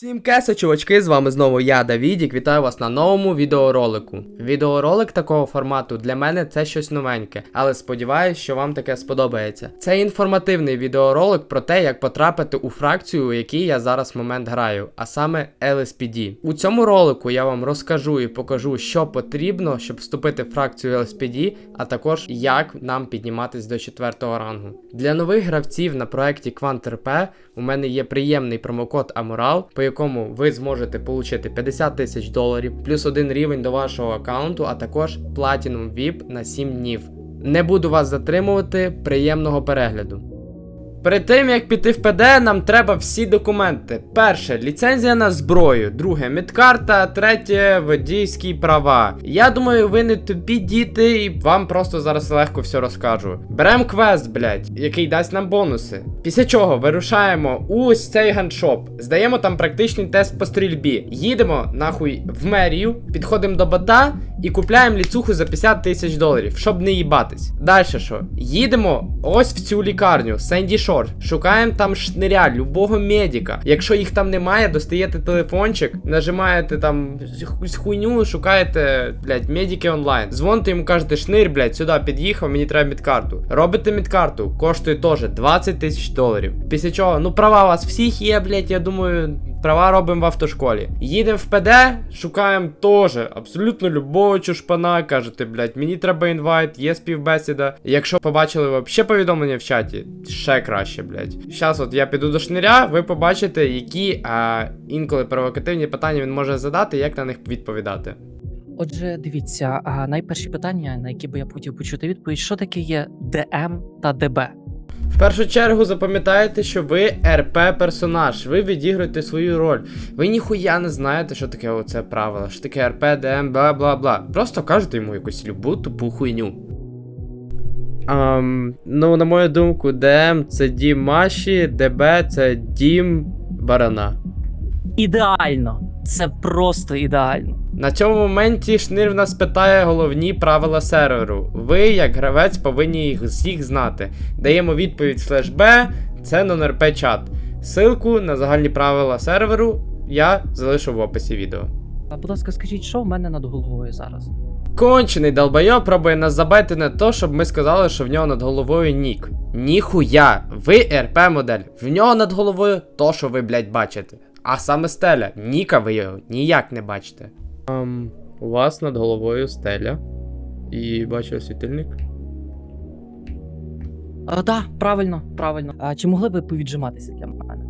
Всім кеса, чувачки, з вами знову я, Давідік, вітаю вас на новому відеоролику. Відеоролик такого формату для мене це щось новеньке, але сподіваюсь, що вам таке сподобається. Це інформативний відеоролик про те, як потрапити у фракцію, у якій я зараз в момент граю, а саме LSPD. У цьому ролику я вам розкажу і покажу, що потрібно, щоб вступити в фракцію LSPD, а також як нам підніматись до 4 рангу. Для нових гравців на проєкті QuantRP у мене є приємний промокод Амурал, по якому ви зможете отримати 50 тисяч доларів, плюс один рівень до вашого аккаунту, а також Platinum VIP на 7 днів. Не буду вас затримувати, приємного перегляду. Перед тим як піти в ПД, нам треба всі документи. Перше ліцензія на зброю, друге медкарта, третє водійські права. Я думаю, ви не тупі діти, і вам просто зараз легко все розкажу. Берем квест, блядь, який дасть нам бонуси. Після чого вирушаємо ось цей ганшоп, здаємо там практичний тест по стрільбі. Їдемо нахуй в мерію, підходимо до бота і купляємо ліцуху за 50 тисяч доларів, щоб не їбатись. Далі що? Їдемо ось в цю лікарню, Сенді Шор. Шукаємо там шниря, любого медика. Якщо їх там немає, достаєте телефончик, нажимаєте там хуйню, шукаєте, блядь, медики онлайн. Дзвоните йому кажете, шнир, блядь, сюди під'їхав, мені треба медкарту. Робите медкарту, коштує теж 20 тисяч доларів. Після чого, ну права у вас всіх є, блядь, я думаю. Права робимо в автошколі. Їдемо в ПД, шукаємо теж абсолютно любого чушпана. Кажете, блядь, мені треба інвайт, є співбесіда. Якщо побачили вообще повідомлення в чаті, ще краще, блядь. Зараз от я піду до шниря, ви побачите, які а, інколи провокативні питання він може задати, як на них відповідати. Отже, дивіться, найперші питання, на які би я хотів почути відповідь, що таке є ДМ та ДБ? В першу чергу запам'ятайте, що ви РП персонаж, ви відігруєте свою роль. Ви ніхуя не знаєте, що таке оце правило, що таке РП, ДМ, бла бла бла. Просто кажете йому якусь любу тупу хуйню. Um, ну, на мою думку, ДМ це дім Маші, ДБ це дім барана. Ідеально! Це просто ідеально. На цьому моменті шнир в нас питає головні правила серверу. Ви, як гравець, повинні їх всіх знати. Даємо відповідь слеш Б, це нон-РП чат. Силку на загальні правила серверу я залишу в описі відео. А будь ласка, скажіть, що в мене над головою зараз? Кончений долбойоб пробує нас забити на то, щоб ми сказали, що в нього над головою нік. Ніхуя, ви РП модель. В нього над головою то, що ви, блядь, бачите. А саме стеля, ніка ви його ніяк не бачите. Um, у вас над головою стеля. І бачу світильник. Так, да, правильно, правильно. А чи могли ви повіджиматися для мене?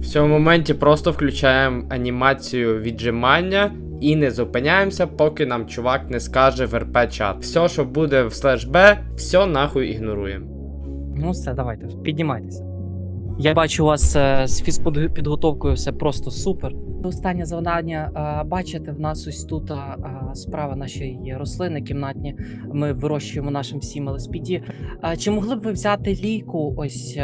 В цьому моменті просто включаємо анімацію віджимання і не зупиняємося, поки нам чувак не скаже в РП чат. Все, що буде в слеш Б, все нахуй ігноруємо. Ну все, давайте, піднімайтеся. Я бачу у вас е, з фізпідготовкою все просто супер. Останнє завдання. е, бачите, в нас ось тут е, справа наші є рослини кімнатні. Ми вирощуємо нашим всім ЛСПД. Е, Чи могли б ви взяти лійку ось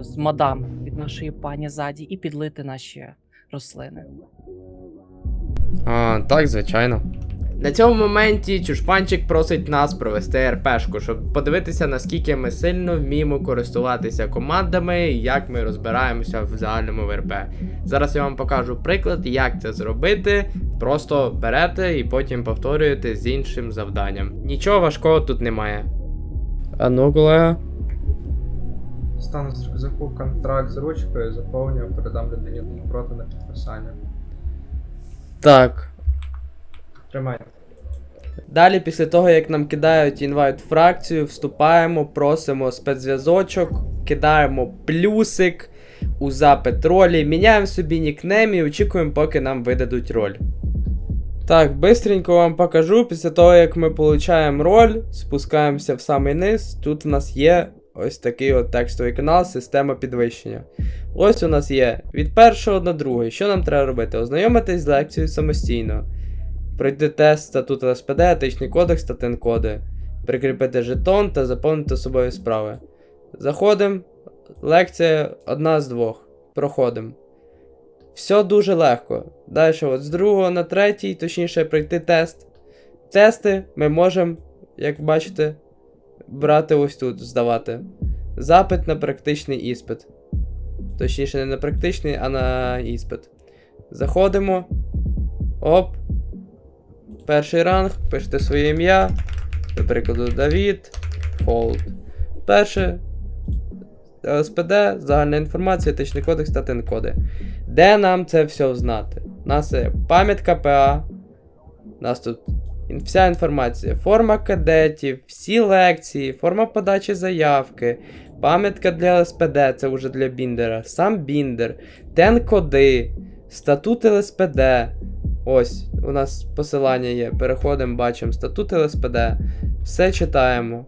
з мадам від нашої пані ззаді і підлити наші рослини? А, так, звичайно. На цьому моменті чушпанчик просить нас провести РПшку, щоб подивитися, наскільки ми сильно вміємо користуватися командами і як ми розбираємося в загальному РП. Зараз я вам покажу приклад, як це зробити. Просто берете і потім повторюєте з іншим завданням. Нічого важкого тут немає. А ну, колега. Стану з рюкзаку контракт з ручкою, заповнюю, передам людині проти на підписання. Так. Тримай. Далі, після того, як нам кидають інвайт фракцію, вступаємо, просимо спецзв'язочок, кидаємо плюсик у запит ролі, міняємо собі нікнейм і очікуємо, поки нам видадуть роль. Так, бистренько вам покажу. Після того, як ми получаємо роль, спускаємося в самий низ. Тут в нас є ось такий от текстовий канал, система підвищення. Ось у нас є від першого до другого. Що нам треба робити? Ознайомитись з лекцією самостійно. Пройти тест статут ЛСПД, етичний кодекс та тенкоди. Прикріпити жетон та заповнити особові справи. Заходимо. Лекція одна з двох. Проходимо. Все дуже легко. Далі, от з другого на третій, точніше, пройти тест. Тести ми можемо, як бачите, брати ось тут, здавати. Запит на практичний іспит. Точніше, не на практичний, а на іспит. Заходимо. Оп. Перший ранг, пишете своє ім'я. До прикладу, Давід. Hold. Перше. ЛСПД, загальна інформація, етичний кодекс та тин-коди. Де нам це все знати? У нас є пам'ятка ПА. У нас тут вся інформація. Форма кадетів, всі лекції, форма подачі заявки, пам'ятка для ЛСПД, це вже для Біндера, сам Біндер, тен-коди, статут ЛСПД. Ось, у нас посилання є. Переходимо, бачимо статут ЛСПД. Все читаємо.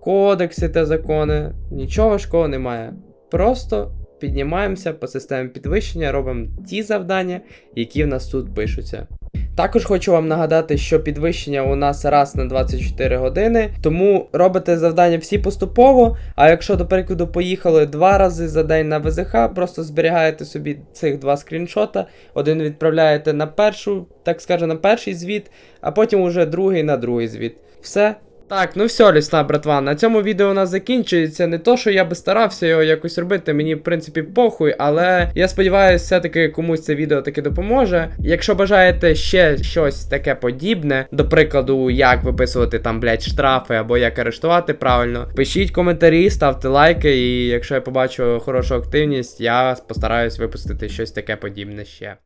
Кодекси та закони. Нічого важкого немає. Просто піднімаємося по системі підвищення, робимо ті завдання, які в нас тут пишуться. Також хочу вам нагадати, що підвищення у нас раз на 24 години, тому робите завдання всі поступово. А якщо, до прикладу, поїхали два рази за день на ВЗХ, просто зберігаєте собі цих два скріншота, один відправляєте на першу, так скажемо, на перший звіт, а потім уже другий на другий звіт. Все. Так, ну все, лісна братва, на цьому відео у нас закінчується. Не то, що я би старався його якось робити, мені в принципі похуй, але я сподіваюся, все-таки комусь це відео таки допоможе. Якщо бажаєте ще щось таке подібне, до прикладу, як виписувати там, блядь, штрафи або як арештувати правильно, пишіть коментарі, ставте лайки, і якщо я побачу хорошу активність, я постараюсь випустити щось таке подібне ще.